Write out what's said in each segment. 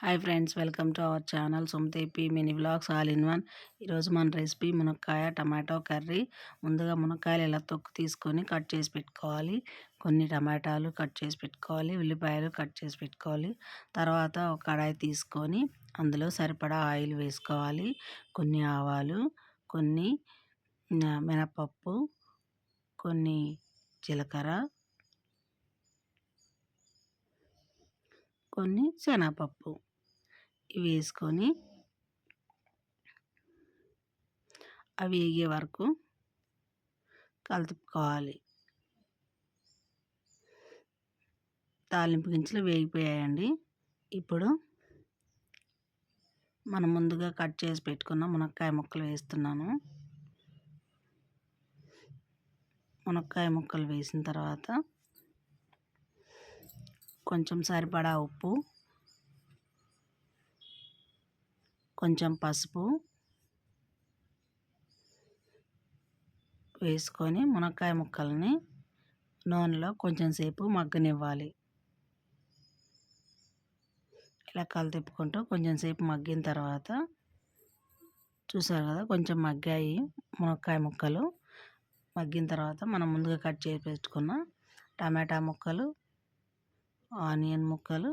Hi friends welcome to our channel సుమతేపి mini blogs all in one. ఈరోజు మన recipe మునక్కాయ tomato curry. ముందుగా మునక్కాయలు ఇలా తొక్కు తీసుకొని కట్ చేసి పెట్టుకోవాలి. కొన్ని టమాటాలు కట్ చేసి పెట్టుకోవాలి ఉల్లిపాయలు కట్ చేసి పెట్టుకోవాలి. తర్వాత ఒక కడాయి తీసుకొని అందులో సరిపడా ఆయిల్ వేసుకోవాలి. కొన్ని ఆవాలు కొన్ని మినపప్పు కొన్ని జీలకర్ర కొన్ని శనగపప్పు. వేసుకొని అవి వేగే వరకు కలుపుకోవాలి. తాలింపు గింజలు వేగిపోయాయండి. ఇప్పుడు మనం ముందుగా కట్ చేసి పెట్టుకున్న మునక్కాయ ముక్కలు వేస్తున్నాను. మునక్కాయ ముక్కలు వేసిన తర్వాత కొంచెం సరిపడా ఉప్పు కొంచెం పసుపు వేసుకొని మునక్కాయ ముక్కల్ని నూనెలో కొంచెం సేపు మగ్గనివ్వాలి. ఇలా కలు తిప్పుకుంటూ కొంచెం సేపు మగ్గిన తర్వాత చూసారు కదా కొంచెం మగ్గాయి మునక్కాయ ముక్కలు. మగ్గిన తర్వాత మనం ముందుగా కట్ చేసి పెట్టుకున్న టమాటా ముక్కలు ఆనియన్ ముక్కలు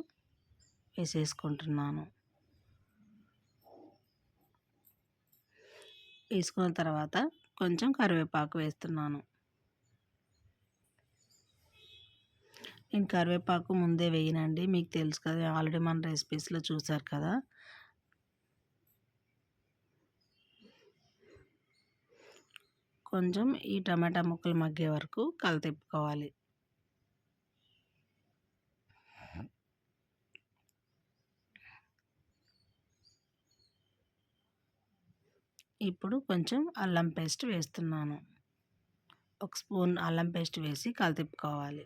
వేసేసుకుంటున్నాను. వేసుకున్న తర్వాత కొంచెం కరివేపాకు వేస్తున్నాను. నేను కరివేపాకు ముందే వేయనండి. మీకు తెలుసు కదా ఆల్రెడీ మన రెసిపీస్లో చూసారు కదా. కొంచెం ఈ టమాటా ముక్కలు మగ్గే వరకు కలతిప్పుకోవాలి. ఇప్పుడు కొంచెం అల్లం పేస్ట్ వేస్తున్నాను. ఒక స్పూన్ అల్లం పేస్ట్ వేసి కలితిప్పుకోవాలి.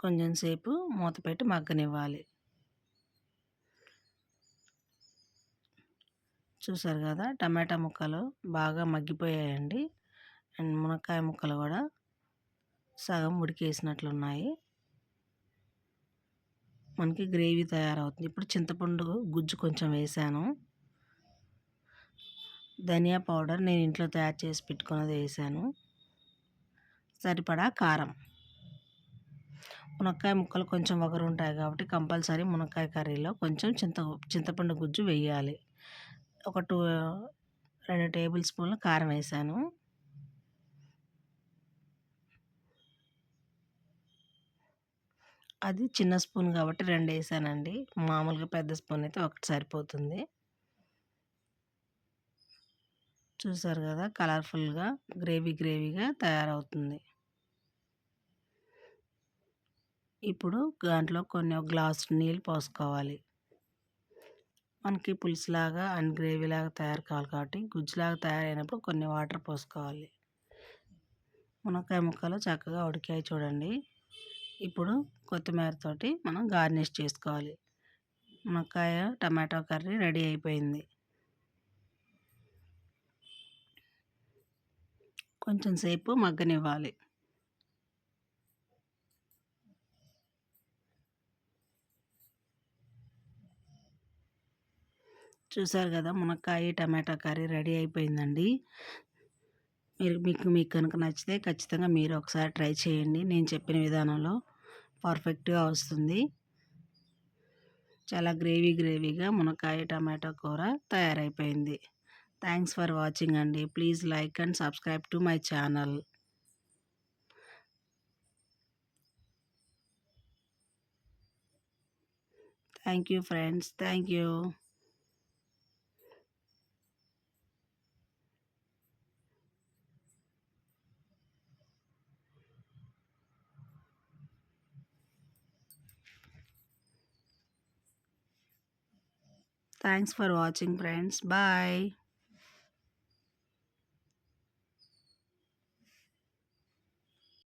కొంచెం సేపు మూత పెట్టి మగ్గనివ్వాలి. చూసారు కదా టమాటా ముక్కలు బాగా మగ్గిపోయాయండి. అండ్ మునక్కాయ ముక్కలు కూడా సగం ఉడికేసినట్లున్నాయి. మనకి గ్రేవీ తయారవుతుంది. ఇప్పుడు చింతపండు గుజ్జు కొంచెం వేసాను. ధనియా పౌడర్ నేను ఇంట్లో తయారు చేసి పెట్టుకున్నది వేసాను. సరిపడా కారం. మునక్కాయ ముక్కలు కొంచెం ఒకరు ఉంటాయి కాబట్టి కంపల్సరీ మునక్కాయ కర్రీలో కొంచెం చింత చింతపండు గుజ్జు వేయాలి. ఒక టూ రెండు టేబుల్ స్పూన్లు కారం వేసాను. అది చిన్న స్పూన్ కాబట్టి రెండు వేసానండి మామూలుగా పెద్ద స్పూన్ అయితే ఒకటి సరిపోతుంది. చూసారు కదా కలర్ఫుల్గా గ్రేవీ గ్రేవీగా తయారవుతుంది. ఇప్పుడు దాంట్లో కొన్ని ఒక గ్లాస్ నీళ్ళు పోసుకోవాలి. మనకి పులుసులాగా అండ్ గ్రేవీలాగా తయారు కావాలి కాబట్టి గుజ్జులాగా తయారైనప్పుడు కొన్ని వాటర్ పోసుకోవాలి. మునక్కాయ ముక్కలు చక్కగా ఉడికాయి చూడండి. ఇప్పుడు కొత్తిమీరతోటి మనం గార్నిష్ చేసుకోవాలి. మునక్కాయ టమాటో కర్రీ రెడీ అయిపోయింది. కొంచెం సేపు మగ్గనివ్వాలి. చూసారు కదా మునక్కాయ టమాటా కర్రీ రెడీ అయిపోయిందండి. మీరు మీకు మీకు కనుక నచ్చితే ఖచ్చితంగా మీరు ఒకసారి ట్రై చేయండి. నేను చెప్పిన విధానంలో పర్ఫెక్ట్గా వస్తుంది. చాలా గ్రేవీ గ్రేవీగా మునక్కాయ టమాటో కూర తయారైపోయింది. థ్యాంక్స్ ఫర్ వాచింగ్ అండి. Please like and subscribe to my channel. Thank you friends. Thank you. Thanks for watching friends. Bye.